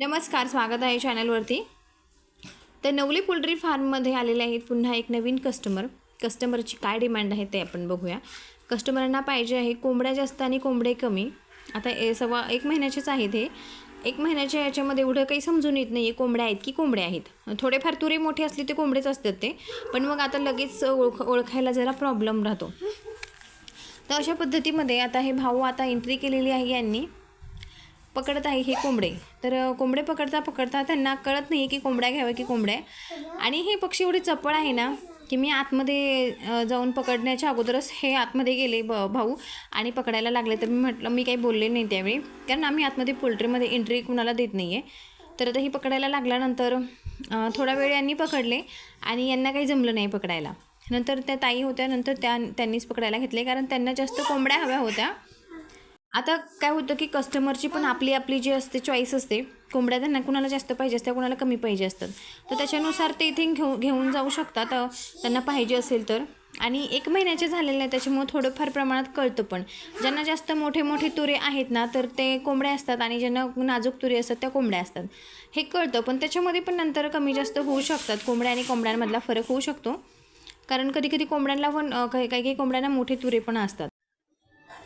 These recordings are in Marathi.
नमस्कार स्वागत आहे चॅनलवरती. तर नवली पोल्ट्री फार्ममध्ये आलेले आहेत पुन्हा एक नवीन कस्टमर कस्टमरची काय डिमांड आहे ते आपण बघूया. कस्टमरांना पाहिजे आहे कोंबड्या जास्त आणि कोंबडे कमी. आता ए सव्वा एक महिन्याचेच आहेत हे. एक महिन्याच्या याच्यामध्ये एवढं काही समजून येत नाही आहे कोंबड्या आहेत की कोंबड्या आहेत. थोडेफार तुरे मोठे असले ते कोंबडेच असतात ते. पण मग आता लगेच ओळख ओळखायला जरा प्रॉब्लेम राहतो. तर अशा पद्धतीमध्ये आता हे भाऊ आता एंट्री केलेली आहे यांनी. पकडत आहे हे कोंबडे. तर कोंबडे पकडता पकडता त्यांना कळत नाही की कोंबड्या घ्याव्या की कोंबड्या. आणि हे पक्षी एवढे चपळ आहे ना की मी आतमध्ये जाऊन पकडण्याच्या अगोदरच हे आतमध्ये गेले ब भाऊ आणि पकडायला लागले. तर मी म्हटलं मी काही बोलले नाही त्यावेळी कारण आम्ही आतमध्ये पोल्ट्रीमध्ये एंट्री कुणाला देत नाही आहे तर आता हे पकडायला लागल्यानंतर थोडा वेळ यांनी पकडले आणि यांना काही जमलं नाही पकडायला. नंतर त्या ताई होत्या नंतर त्या त्यांनीच पकडायला घेतले कारण त्यांना जास्त कोंबड्या हव्या होत्या. आता काय होतं की कस्टमरची पण आपली आपली जी असते चॉईस असते कोंबड्या त्यांना कुणाला जास्त पाहिजे असतात कुणाला कमी पाहिजे असतात. तर त्याच्यानुसार ते इथे घेऊ घेऊन जाऊ शकतात त्यांना पाहिजे असेल तर. आणि एक महिन्याचे झालेले आहे त्याच्यामुळे थोडंफार प्रमाणात कळतं पण. ज्यांना जास्त मोठे मोठे तुरे आहेत ना तर ते कोंबड्या असतात आणि ज्यांना नाजूक तुरे असतात त्या कोंबड्या असतात. हे कळतं पण त्याच्यामध्ये पण नंतर कमी जास्त होऊ शकतात. कोंबड्या आणि कोंबड्यांमधला फरक होऊ शकतो. कारण कधी कधी कोंबड्यांना पण काही काही कोंबड्यांना मोठे तुरे पण असतात.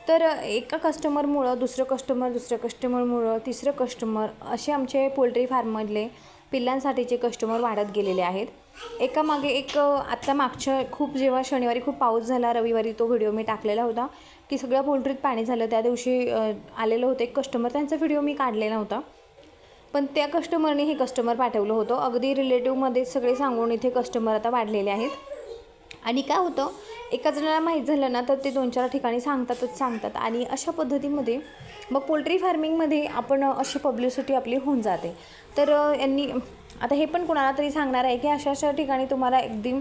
तर एका कस्टमरमुळं दुसरं कस्टमर दुसऱ्या कस्टमरमुळं तिसरं कस्टमर असे आमचे पोल्ट्री फार्ममधले पिल्लांसाठीचे कस्टमर वाढत गेलेले आहेत. एकामागे एक आत्ता मागच्या खूप जेव्हा शनिवारी खूप पाऊस झाला रविवारी तो व्हिडिओ मी टाकलेला होता की सगळ्या पोल्ट्रीत पाणी झालं. त्या दिवशी आलेलं होतं एक कस्टमर त्यांचा व्हिडिओ मी काढलेला होता. पण त्या कस्टमरने हे कस्टमर पाठवलं होतं. अगदी रिलेटिव्हमध्ये सगळे सांगून इथे कस्टमर आता वाढलेले आहेत. आणि काय होतं एका जणाला माहीत झालं ना तर ते दोन चार ठिकाणी सांगतातच सांगतात. आणि अशा पद्धतीमध्ये मग पोल्ट्री फार्मिंगमध्ये आपण अशी पब्लिसिटी आपली होऊन जाते. तर यांनी आता हे पण कोणाला तरी सांगणार आहे की अशा अशा ठिकाणी तुम्हाला एकदम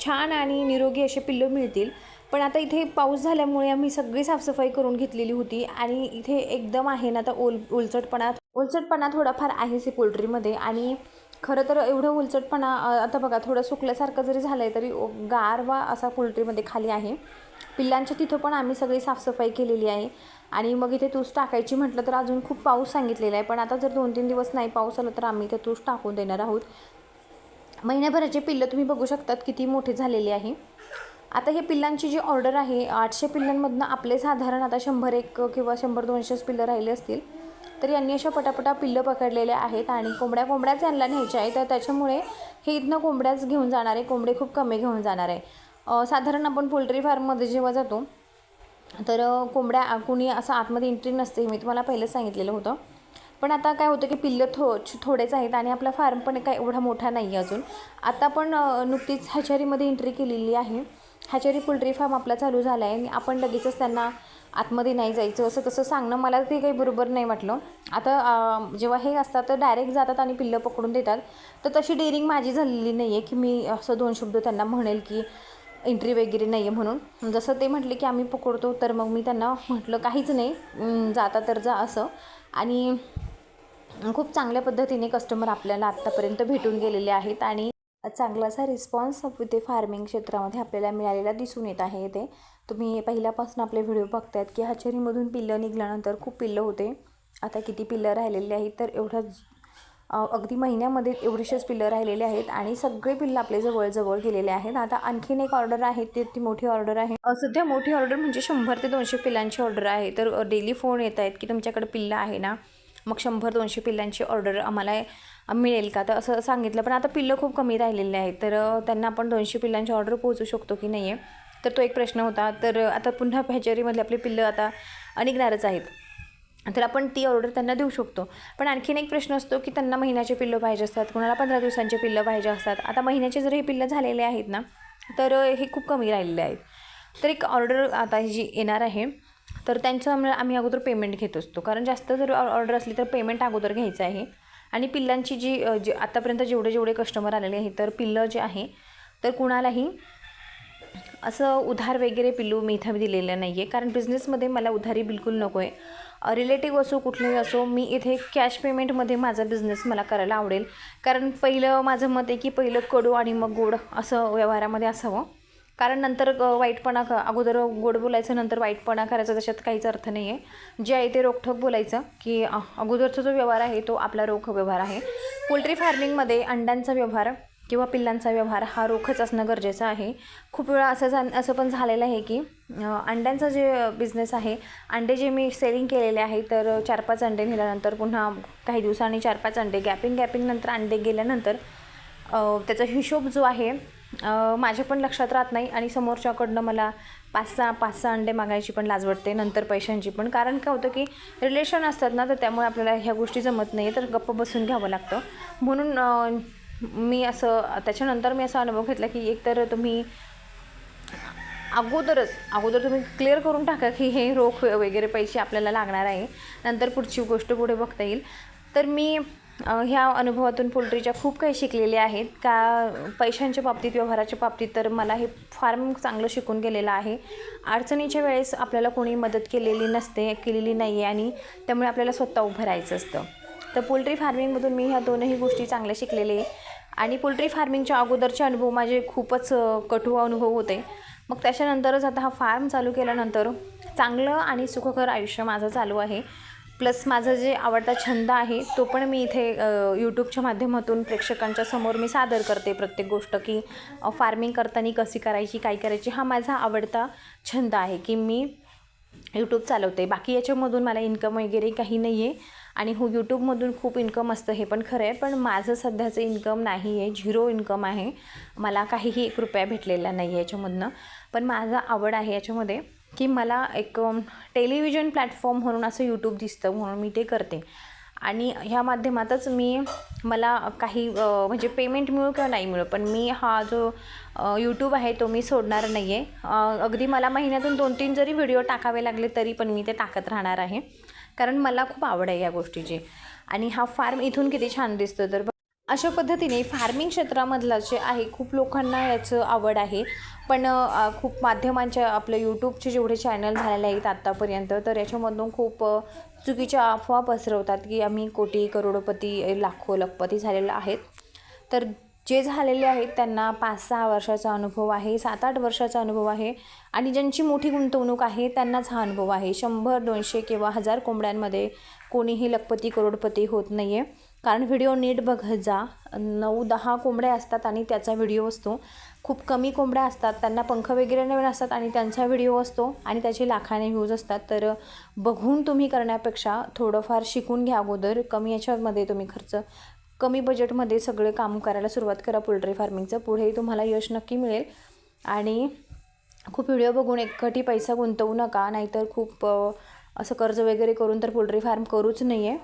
छान आणि निरोगी असे पिल्लं मिळतील. पण आता इथे पाऊस झाल्यामुळे आम्ही सगळी साफसफाई करून घेतलेली होती आणि इथे एकदम आहे ना आता ओल ओलचटपणा ओलचटपणा थोडाफार आहेच आहे पोल्ट्रीमध्ये. आणि खरं तर एवढं उलचटपणा आता बघा थोडं सुकल्यासारखं जरी झालं आहे तरी गारवा असा पोल्ट्रीमध्ये खाली आहे. पिल्लांच्या तिथं पण आम्ही सगळी साफसफाई केलेली आहे. आणि मग इथे तूस टाकायची म्हटलं तर अजून खूप पाऊस सांगितलेला आहे. पण आता जर दोन तीन दिवस नाही पाऊस आला तर आम्ही इथे तूस टाकून देणार आहोत. महिन्याभराचे पिल्लं तुम्ही बघू शकतात किती मोठे झालेले आहे. आता हे पिल्लांची जी ऑर्डर आहे आठशे पिल्लांमधनं आपले साधारण आता शंभर एक किंवा शंभर दोनशेच पिल्लं राहिले असतील. तर यांनी अशा पटापटा पिल्लं पकडलेले आहेत आणि कोंबड्या कोंबड्याच यांना न्यायच्या आहे तर त्याच्यामुळे हे इथनं कोंबड्याच घेऊन जाणार आहे. कोंबडे खूप कमी घेऊन जाणार आहे. साधारण आपण पोल्ट्री फार्ममध्ये जेव्हा जातो तर कोंबड्या कुणी असं आतमध्ये एंट्री नसते हे मी तुम्हाला पहिलं सांगितलेलं होतं. पण आता काय होतं की पिल्लं थो थोडेच आहेत आणि आपला फार्म पण काय एवढा मोठा नाही आहे अजून. आता पण नुकतीच हॅचरीमध्ये एंट्री केलेली आहे. हॅचरी पोल्ट्री फार्म आपला चालू झाला आहे आणि आपण लगेचच त्यांना आतमध्ये नाही जायचं असं तसं सांगणं मला ते काही बरोबर नाही वाटलं. आता जेव्हा हे असतात तर डायरेक्ट जातात आणि पिल्लं पकडून देतात. तर तशी डेअरिंग माझी झालेली नाही आहे की मी असं दोन शब्द त्यांना म्हणेल की एंट्री वगैरे नाही आहे म्हणून. जसं ते म्हटले की आम्ही पकडतो तर मग मी त्यांना म्हटलं काहीच नाही जाता तर जा असं. आणि खूप चांगल्या पद्धतीने कस्टमर आपल्याला आत्तापर्यंत भेटून गेलेले आहेत आणि चांगलासा रिस्पॉन्स ते फार्मिंग क्षेत्रामध्ये आपल्याला मिळालेला दिसून येत आहे ते तुम्ही पहिल्यापासून आपले व्हिडिओ बघतायत की हचेरीमधून पिल्लं निघाल्यानंतर खूप पिल्लं होते. आता किती पिल्लं राहिलेली आहेत तर एवढंच अगदी महिन्यामध्ये एवढीशेच पिल्लं राहिलेले आहेत आणि सगळे पिल्लं आपले जवळजवळ गेलेले आहेत. आता आणखीन एक ऑर्डर आहे ते ती मोठी ऑर्डर आहे. सध्या मोठी ऑर्डर म्हणजे शंभर ते दोनशे पिल्लांची ऑर्डर आहे. तर डेली फोन येत आहेत की तुमच्याकडे पिल्लं आहे ना मग शंभर दोनशे पिल्लांची ऑर्डर आम्हाला मिळेल का? तर असं सांगितलं. पण आता पिल्लं खूप कमी राहिलेले आहेत तर त्यांना आपण दोनशे पिल्लांची ऑर्डर पोहोचू शकतो की नाही आहे तर तो एक प्रश्न होता. तर आता पुन्हा हॅचरीमधले आपले पिल्लं आता निघणारच आहेत. तर आपण ती ऑर्डर त्यांना देऊ शकतो. पण आणखीन एक प्रश्न असतो की त्यांना महिन्याचे पिल्लं पाहिजे असतात कोणाला पंधरा दिवसांचे पिल्लं पाहिजे असतात. आता महिन्याचे जर हे पिल्लं झालेले आहेत ना तर हे खूप कमी राहिलेले आहेत. तर एक ऑर्डर आता ही जी येणार आहे तर त्यांचं आम्हाला आम्ही अगोदर पेमेंट घेत असतो. कारण जास्त जर ऑर्डर असली तर पेमेंट अगोदर घ्यायचं आहे. आणि पिल्लांची जी जे आत्तापर्यंत जेवढे जेवढे कस्टमर आलेले आहेत तर पिल्लं जे आहे तर कुणालाही असं उधार वगैरे पिल्लू मी इथं दिलेलं नाही आहे कारण बिझनेसमध्ये मला उधारी बिलकुल नको आहे रिलेटिव्ह असो कुठलंही असो मी इथे कॅश पेमेंटमध्ये माझा बिझनेस मला करायला आवडेल. कारण पहिलं माझं मत आहे की पहिलं कडू आणि मग गोड असं व्यवहारामध्ये असावं. कारण नंतर वाईटपणा क- अगोदर गोड बोलायचं नंतर वाईटपणा करायचा त्याच्यात काहीच अर्थ नाही आहे जे आहे ते रोखठोक बोलायचं की अगोदरचा जो व्यवहार आहे तो आपला रोख व्यवहार आहे. पोल्ट्री फार्मिंगमध्ये अंड्यांचा व्यवहार किंवा पिल्लांचा व्यवहार हा रोखच असणं गरजेचं आहे. खूप वेळा असं जा असं पण झालेलं आहे की अंड्यांचा जे बिझनेस आहे अंडे जे मी सेलिंग केलेले आहे तर चार पाच अंडे नेल्यानंतर पुन्हा काही दिवसांनी चार पाच अंडे गॅपिंग गॅपिंग नंतर अंडे गेल्यानंतर त्याचा हिशोब जो आहे माझ्या पण लक्षात राहत नाही आणि समोरच्याकडनं मला पाच सहा पाच सहा अंडे मागायची पण लाज वाटते नंतर पैशांची पण. कारण काय होतं की रिलेशन असतात ना तर त्यामुळे आपल्याला ह्या गोष्टी जमत नाही तर गप्प बसून घ्यावं लागतं. म्हणून मी असं त्याच्यानंतर मी असा अनुभव घेतला की एकतर तुम्ही अगोदरच अगोदर तुम्ही क्लिअर करून टाका की हे रोख वगैरे पैसे आपल्याला लागणार आहे. नंतर पुढची गोष्ट पुढे बघता येईल. तर मी ह्या अनुभवातून पोल्ट्रीच्या खूप काही शिकलेले आहेत. का पैशांच्या बाबतीत व्यवहाराच्या बाबतीत तर मला हे फार चांगलं शिकून गेलेलं आहे. अडचणीच्या वेळेस आपल्याला कोणी मदत केलेली नसते केलेली नाही आहे आणि त्यामुळे आपल्याला स्वतः उभं राहायचं असतं. तर पोल्ट्री फार्मिंगमधून मी ह्या दोनही गोष्टी चांगल्या शिकलेले. आहे आणि पोल्ट्री फार्मिंगच्या अगोदरचे अनुभव माझे खूपच कठू अनुभव होते. मग त्याच्यानंतरच आता हा फार्म चालू केल्यानंतर चांगलं आणि सुखकर आयुष्य माझं चालू आहे. प्लस माझा जे आवडता छंद आहे तो पण मी इथे यूट्यूबच्या माध्यमातून प्रेक्षकांच्या समोर मी सादर करते प्रत्येक गोष्ट की फार्मिंग करताना कशी करायची काय करायची हा माझा आवडता छंद आहे की मी यूट्यूब चालवते. बाकी याच्यामधून मला इन्कम वगैरे काही नाही आहे आणि हो यूट्यूबमधून खूप इन्कम असतं हे पण खरं आहे. पण माझं सध्याचं इन्कम नाही आहे. झिरो इन्कम आहे. मला काहीही एक रुपया भेटलेला नाही आहे याच्यामधनं. पण माझा आवड आहे याच्यामध्ये की मला एक टेलिव्हिजन प्लॅटफॉर्म म्हणून असं यूट्यूब दिसतं म्हणून मी ते करते. आणि ह्या माध्यमातच मी मला काही म्हणजे पेमेंट मिळू किंवा नाही मिळू पण मी हा जो यूट्यूब आहे तो मी सोडणार नाही आहे अगदी मला महिन्यातून दोन तीन जरी व्हिडिओ टाकावे लागले तरी पण मी ते टाकत राहणार आहे. कारण मला खूप आवड आहे या गोष्टीची. आणि हा फार्म इथून किती छान दिसतो तर अशा पद्धतीने फार्मिंग क्षेत्रामधला जे आहे खूप लोकांना याचं आवड आहे. पण खूप माध्यमांच्या आपलं यूट्यूबचे जेवढे चॅनल झालेले आहेत आत्तापर्यंत तर याच्यामधून खूप चुकीच्या अफवा पसरवतात की आम्ही कोटी करोडोपती लाखो लखपती झालेलो आहेत. तर जे झालेले आहेत त्यांना पाच सहा वर्षाचा अनुभव आहे सात आठ वर्षाचा अनुभव आहे आणि ज्यांची मोठी गुंतवणूक आहे त्यांनाच हा अनुभव आहे. शंभर दोनशे किंवा हजार कोंबड्यांमध्ये कोणीही लखपती करोडपती होत नाही आहे कारण व्हिडिओ नीट बघत जा. नऊ दहा कोंबड्या असतात आणि त्याचा व्हिडिओ असतो. खूप कमी कोंबड्या असतात त्यांना पंख वगैरे नवीन असतात आणि त्यांचा व्हिडिओ असतो आणि त्याचे लाखाने व्ह्यूज असतात. तर बघून तुम्ही करण्यापेक्षा थोडंफार शिकून घ्या अगोदर. कमी याच्यामध्ये तुम्ही खर्च कमी बजेटमध्ये सगळे काम करायला सुरुवात करा पोल्ट्री फार्मिंगचं. पुढेही तुम्हाला यश नक्की मिळेल. आणि खूप व्हिडिओ बघून एकखटी पैसा गुंतवू नका. नाहीतर खूप असं कर्ज वगैरे करून तर पोल्ट्री फार्म करूच नाही आहे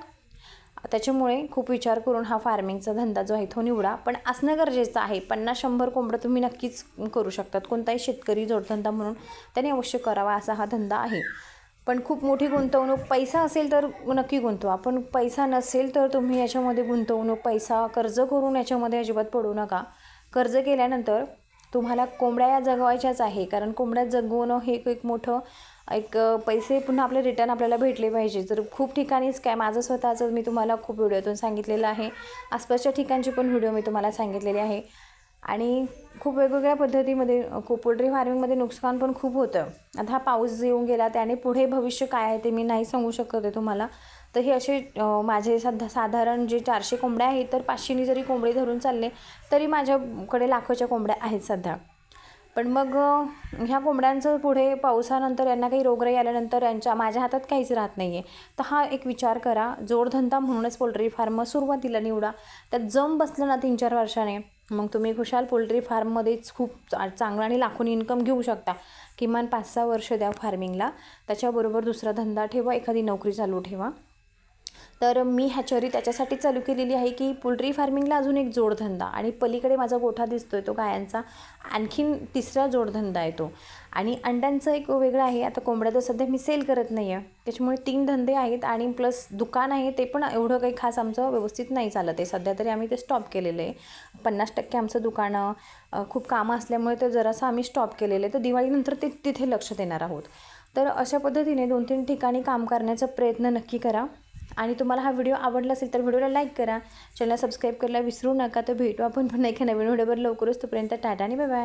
त्याच्यामुळे खूप विचार करून हा फार्मिंगचा धंदा जो आहे तो निवडा. पण असणं गरजेचं आहे. पन्नास शंभर कोंबडं तुम्ही नक्कीच करू शकतात. कोणताही शेतकरी जोडधंदा म्हणून त्याने अवश्य करावा असा हा धंदा आहे. पण खूप मोठी गुंतवणूक पैसा असेल तर नक्की गुंतवा. पण पैसा नसेल तर तुम्ही याच्यामध्ये गुंतवणूक पैसा कर्ज करून याच्यामध्ये अजिबात पडू नका. कर्ज केल्यानंतर तुम्हाला कोंबड्या या जगवायच्याच आहे. कारण कोंबड्या जगवणं हे एक मोठं एक पैसे पुन्हा आपले रिटर्न आपल्याला भेटले पाहिजे. जर खूप ठिकाणीच काय माझं स्वतःचं मी तुम्हाला खूप व्हिडिओतून सांगितलेलं आहे. आसपासच्या ठिकाणची पण व्हिडिओ मी तुम्हाला सांगितलेले आहे. आणि खूप वेगवेगळ्या पद्धतीमध्ये खूप पोल्ट्री फार्मिंगमध्ये नुकसान पण खूप होतं. आता हा पाऊस येऊन गेला त्याने पुढे भविष्य काय आहे ते मी नाही सांगू शकत आहे तुम्हाला. तर हे असे माझे सध्या साधारण जे चारशे कोंबड्या आहेत तर पाचशेनी जरी कोंबडी धरून चालले तरी माझ्याकडे लाखोच्या कोंबड्या आहेत सध्या. पण मग ह्या कोंबड्यांचं पुढे पावसानंतर यांना काही रोगराई आल्यानंतर यांच्या माझ्या हातात काहीच राहत नाही आहे तर हा एक विचार करा. जोडधंदा म्हणूनच पोल्ट्री फार्म सुरुवातीला निवडा. त्यात जम बसलं ना तीन चार वर्षाने मग तुम्ही खुशाल पोल्ट्री फार्ममध्येच खूप चांगलं चांगला आणि लाखोनी इन्कम घेऊ शकता. किमान पाच सहा वर्ष द्या फार्मिंगला. त्याच्याबरोबर दुसरा धंदा ठेवा एखादी नोकरी चालू ठेवा. तर मी ह्याच्यावरी त्याच्यासाठी चालू केलेली आहे की पोल्ट्री फार्मिंगला अजून एक जोडधंदा आणि पलीकडे माझा गोठा दिसतो आहे तो गायांचा आणखीन तिसरा जोडधंदा आहे तो. आणि अंड्यांचं एक वेगळं आहे आता कोंबड्या तर सध्या मी सेल करत नाही आहे त्याच्यामुळे तीन धंदे आहेत आणि प्लस दुकान आहे ते पण एवढं काही खास आमचं व्यवस्थित नाही चालत आहे. सध्या तरी आम्ही ते स्टॉप केलेलं आहे. पन्नास टक्के आमचं दुकानं खूप कामं असल्यामुळे ते जरासं आम्ही स्टॉप केलेलं आहे. तर दिवाळीनंतर ते तिथे लक्ष देणार आहोत. तर अशा पद्धतीने दोन तीन ठिकाणी काम करण्याचा प्रयत्न नक्की करा. आणि तुम्हाला हा व्हिडिओ आवडला असेल तर व्हिडिओला लाईक करा. चॅनल सबस्क्राईब करायला विसरू नका. तर भेटू आपण पुन्हा एका नवीन व्हिडिओवर. लवकरच तोपर्यंत टाटा आणि बाय बाय.